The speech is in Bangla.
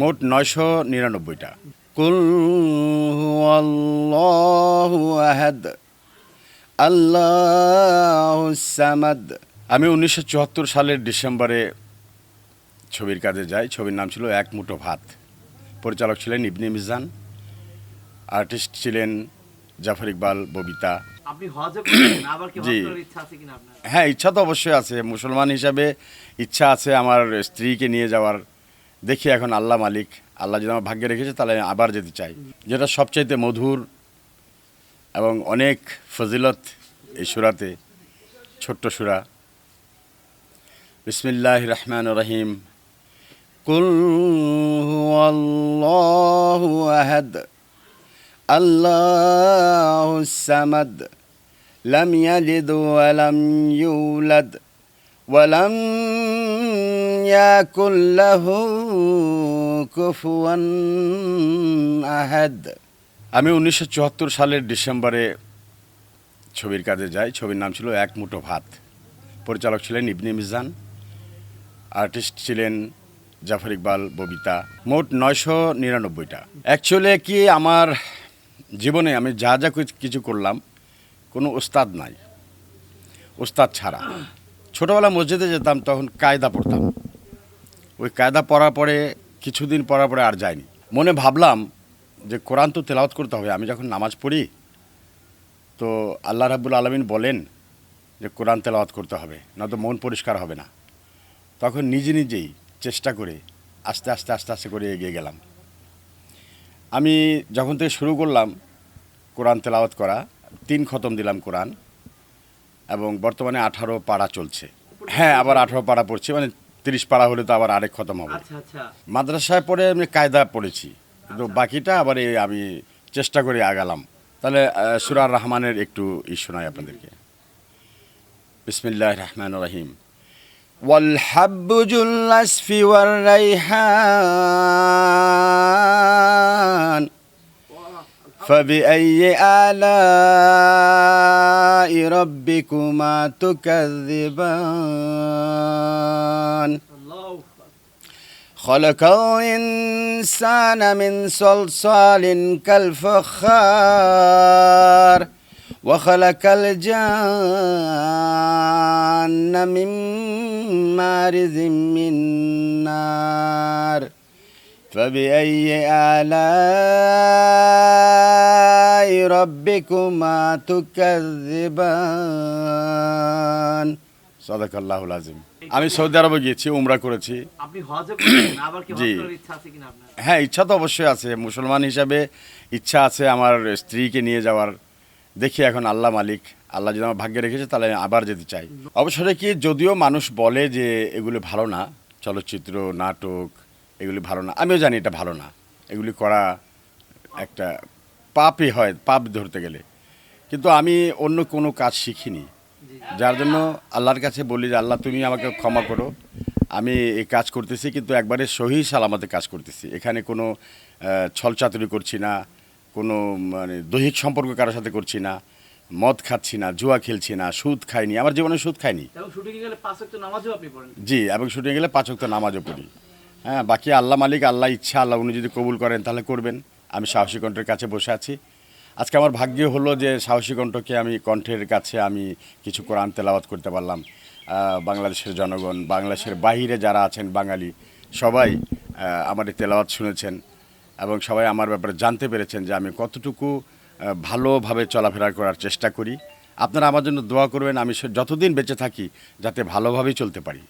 মোট নয়শো নিরানব্বইটা। কুল আহাদ আল্লাহু সামাদ। আমি উনিশশো চুয়াত্তর সালের ডিসেম্বরে ছবির কাজে যাই। ছবির নাম ছিল এক মুঠো ভাত। পরিচালক ছিলেন ইবনে মিজান আর্টিস্ট ছিলেন জাফর ইকবাল ববিতা। জি। হ্যাঁ ইচ্ছা তো অবশ্যই আছে। মুসলমান হিসাবে ইচ্ছা আছে আমার স্ত্রীকে নিয়ে যাওয়ার। দেখি এখন আল্লাহ মালিক, আল্লাহ যদি আমার ভাগ্যে রেখেছে, তাহলে আবার যেতে চাই। যেটা সবচাইতে মধুর এবং অনেক ফজিলত এই সুরাতে, ছোট্ট সুরা। বিসমিল্লাহ রহমান রহিম। কুল আল্লাহু আহাদ, আল্লাহ সামাদ, লাম ইয়ালিদ ওয়ালাম ইউলাদ ওয়ালাম يكن له كفوا أحد আমি উনিশশো চুয়াত্তর সালের ডিসেম্বরে ছবির কাজে যাই ছবির নাম ছিল এক মুঠো ভাত পরিচালক ছিলেন ইবনে মিজান আর্টিস্ট ছিলেন জাফর ইকবাল ববিতা মোট নয়শো নিরানব্বইটা অ্যাকচুয়ালি কি আমার জীবনে আমি যা যা কিছু- কিছু করলাম কোনো ওস্তাদ নাই ওস্তাদ ছাড়া ছোটোবেলা মসজিদে যেতাম তখন কায়দা পড়তাম ওই কায়দা পড়ার পরে, কিছুদিন পড়ার পরে আর যায়নি। মনে ভাবলাম যে কোরআন তো তেলাওয়াত করতে হবে। আমি যখন নামাজ পড়ি, তো আল্লাহ রাব্বুল আলমিন বলেন যে কোরআন তেলাওয়াত করতে হবে, নয়তো মন পরিষ্কার হবে না। তখন নিজে নিজেই চেষ্টা করে আস্তে আস্তে আস্তে আস্তে করে এগিয়ে গেলাম। আমি যখন থেকে শুরু করলাম কোরআন তেলাওয়াত করা, তিন খতম দিলাম কোরআন এবং বর্তমানে আঠারো পাড়া চলছে। হ্যাঁ আবার আঠারো পাড়া পড়ছে মানে তিরিশ পাড়া হলে তো আবার আরেক খতম হবে আচ্ছা আচ্ছা মাদ্রাসায় পড়ে আমি কায়দা পড়েছি কিন্তু বাকিটা আবার এই আমি চেষ্টা করে আগালাম তাহলে আহ, সুরার রহমানের একটু ই শোনাই আপনাদেরকে বিসমিল্লাহ রহমান রহিম والحب ذو الأسف والريحان فبأي آلاء ربكما تكذبان الرحمن. خلق الإنسان من صلصال كالفخار وخلق الجان من مارز من نار. فبأي آلاء ربكما تكذبان؟ সদাকাল্লাহুল আজিম আমি সৌদি আরবে গিয়েছি উমরা করেছি। জি। হ্যাঁ ইচ্ছা তো অবশ্যই আছে। মুসলমান হিসাবে ইচ্ছা আছে আমার স্ত্রীকে নিয়ে যাওয়ার। দেখি এখন আল্লাহ মালিক আল্লাহ যদি আমার ভাগ্যে রেখেছে তাহলে আমি আবার যেতে চাই। অবসরে কি যদিও মানুষ বলে যে এগুলি ভালো না চলচ্চিত্র নাটক এগুলি ভালো না আমিও জানি এটা ভালো না। এগুলি করা একটা পাপই হয় পাপ ধরতে গেলে। কিন্তু আমি অন্য কোনো কাজ শিখিনি। যার জন্য আল্লাহর কাছে বলি যে আল্লাহ তুমি আমাকে ক্ষমা করো। আমি এই কাজ করতেছি কিন্তু একবারে সহি সালামতে কাজ করতেছি। এখানে কোনো ছলচাতুরি করছি না কোনো মানে দৈহিক সম্পর্ক কারোর সাথে করছি না মদ খাচ্ছি না জুয়া খেলছি না সুদ খাইনি আমার জীবনে সুদ খাইনি। জি এবং শুটিং গেলে পাঁচ ওয়াক্ত নামাজও পড়ি। হ্যাঁ বাকি আল্লাহ মালিক আল্লাহ ইচ্ছা আল্লাহ উনি যদি কবুল করেন তাহলে করবেন। আমি সাহসী কণ্ঠের কাছে বসে আছি। আজকে আমার ভাগ্য হলো যে সাহসী কণ্ঠকে আমি কণ্ঠের কাছে আমি কিছু কোরআন তেলাওয়াত করতে পারলাম। বাংলাদেশের জনগণ, বাংলাদেশের বাইরে যারা আছেন বাঙালি, সবাই আমার এই তেলাওয়াত শুনেছেন এবং সবাই আমার ব্যাপারে জানতে পেরেছেন যে আমি কতটুকু ভালোভাবে চলাফেরা করার চেষ্টা করি। আপনারা আমার জন্য দোয়া করবেন, আমি যতদিন বেঁচে থাকি, যাতে ভালোভাবেই চলতে পারি।